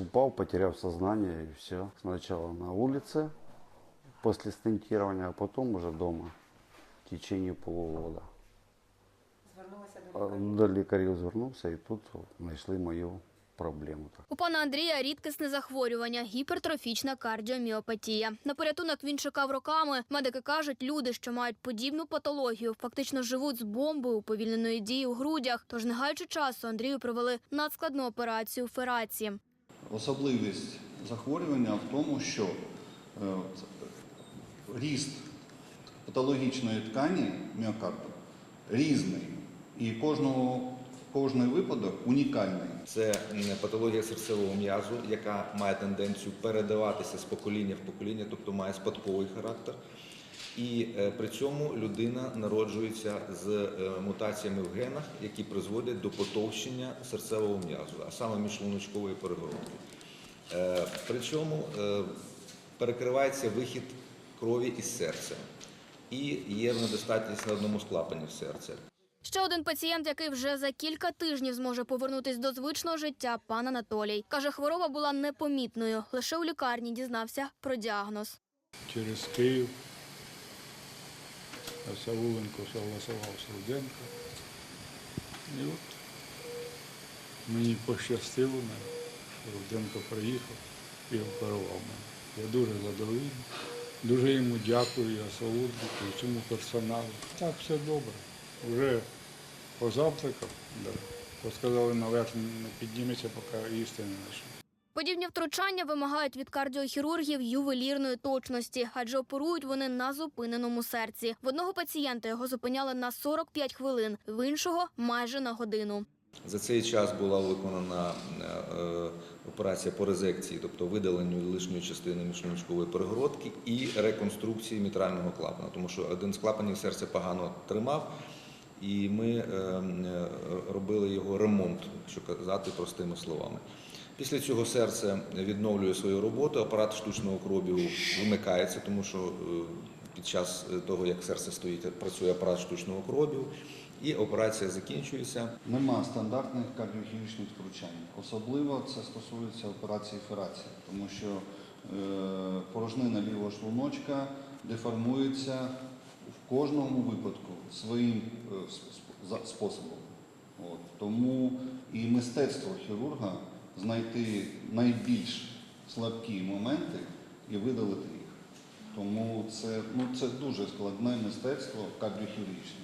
упал, потерял сознание и все. Сначала на улице после стентирования, а потом уже дома в течение полугода. Звернулася до лікарів. До лікарів звернувся і тут знайшли мою проблему. У пана Андрія рідкісне захворювання гіпертрофічна кардіоміопатія. На порятунок він чекав роками. Медики кажуть, люди, що мають подібну патологію, фактично живуть з бомбою уповільненої дії у грудях. Тож, не гаючи часу, Андрію провели надскладну операцію ферації. Особливість захворювання в тому, що е, ріст патологічної ткані міокарду різний, і кожного, кожний випадок унікальний. Це патологія серцевого м'язу, яка має тенденцію передаватися з покоління в покоління, тобто має спадковий характер. І е, при цьому людина народжується з е, мутаціями в генах, які призводять до потовщення серцевого м'язу, а саме міжшлуночкової перегородки. Е, При цьому перекривається вихід крові із серця і є недостатність на одному з клапанів серця. Ще один пацієнт, який вже за кілька тижнів зможе повернутись до звичного життя, пан Анатолій. Каже, хвороба була непомітною. Лише у лікарні дізнався про діагноз. через Київ. Савуленко согласував Савденко. І от мені пощастило, мене. Савденко приїхав і оперував мене. Я дуже задоволений. Дуже йому дякую, я Савуднику, і цьому персоналу. Так, все добре. Вже позавтракав, да. Сказали, наверх не підніметься, поки їсти не. Подібні втручання вимагають від кардіохірургів ювелірної точності, адже оперують вони на зупиненому серці. В одного пацієнта його зупиняли на 45 хвилин, в іншого майже на годину. За цей час була виконана е, операція по резекції, тобто видаленню лишньої частини міжшлуночкової перегородки і реконструкції мітрального клапана, тому що один з клапанів серця погано тримав, і ми е, е, робили його ремонт, якщо казати простими словами. Після цього серце відновлює свою роботу, апарат штучного кробігу вимикається, тому що е, під час того, як серце стоїть, працює апарат штучного кробігу, і операція закінчується. Нема стандартних кардіохірургічних втручань. Особливо це стосується операції ферації, тому що е, порожнина лівого шлуночка деформується в кожному випадку своїм е, способом. От. Тому і мистецтво хірурга знайти найбільш слабкі моменти і видалити їх. Тому це, ну, це дуже складне мистецтво кардіохірургічне.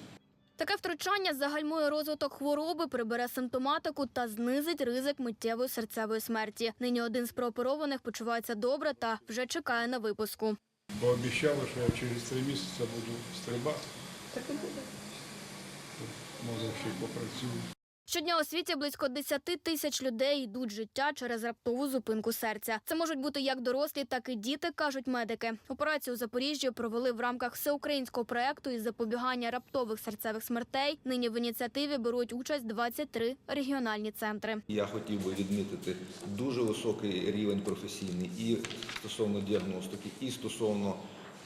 Таке втручання загальмує розвиток хвороби, прибере симптоматику та знизить ризик миттєвої серцевої смерті. Нині один з прооперованих почувається добре та вже чекає на випуску. Бо обіцяли, що я через три місяці буду стрибати. Так і буде. Може, ще й попрацюю. Щодня у світі близько 10 тисяч людей йдуть життя через раптову зупинку серця. Це можуть бути як дорослі, так і діти, кажуть медики. Операцію у Запоріжжі провели в рамках всеукраїнського проекту із запобігання раптових серцевих смертей. Нині в ініціативі беруть участь 23 регіональні центри. Я хотів би відмітити дуже високий рівень професійний і стосовно діагностики, і стосовно,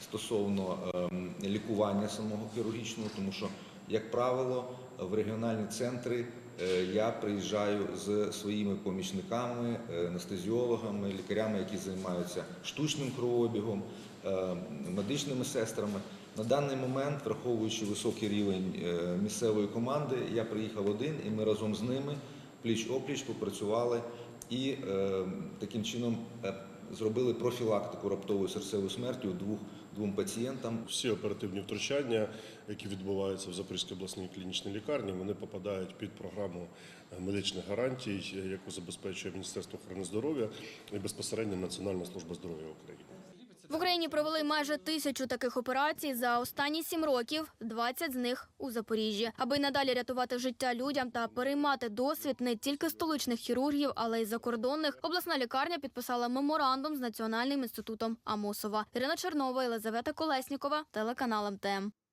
стосовно ем, лікування самого хірургічного, тому що, як правило, в регіональні центри е, я приїжджаю з своїми помічниками, е, анестезіологами, лікарями, які займаються штучним кровообігом, е, медичними сестрами. На даний момент, враховуючи високий рівень місцевої команди, я приїхав один, і ми разом з ними пліч опліч попрацювали і таким чином зробили профілактику раптової серцевої смерті у двох двом пацієнтам. Всі оперативні втручання, які відбуваються в Запорізькій обласній клінічній лікарні, вони попадають під програму е, медичних гарантій, яку забезпечує Міністерство охорони здоров'я і безпосередньо Національна служба здоров'я України. В Україні провели майже тисячу таких операцій за останні сім років, 20 з них у Запоріжжі. Аби надалі рятувати життя людям та переймати досвід не тільки столичних хірургів, але й закордонних. Обласна лікарня підписала меморандум з Національним інститутом Амосова. Ірина Чернова, Єлизавета Колеснікова, телеканал МТМ.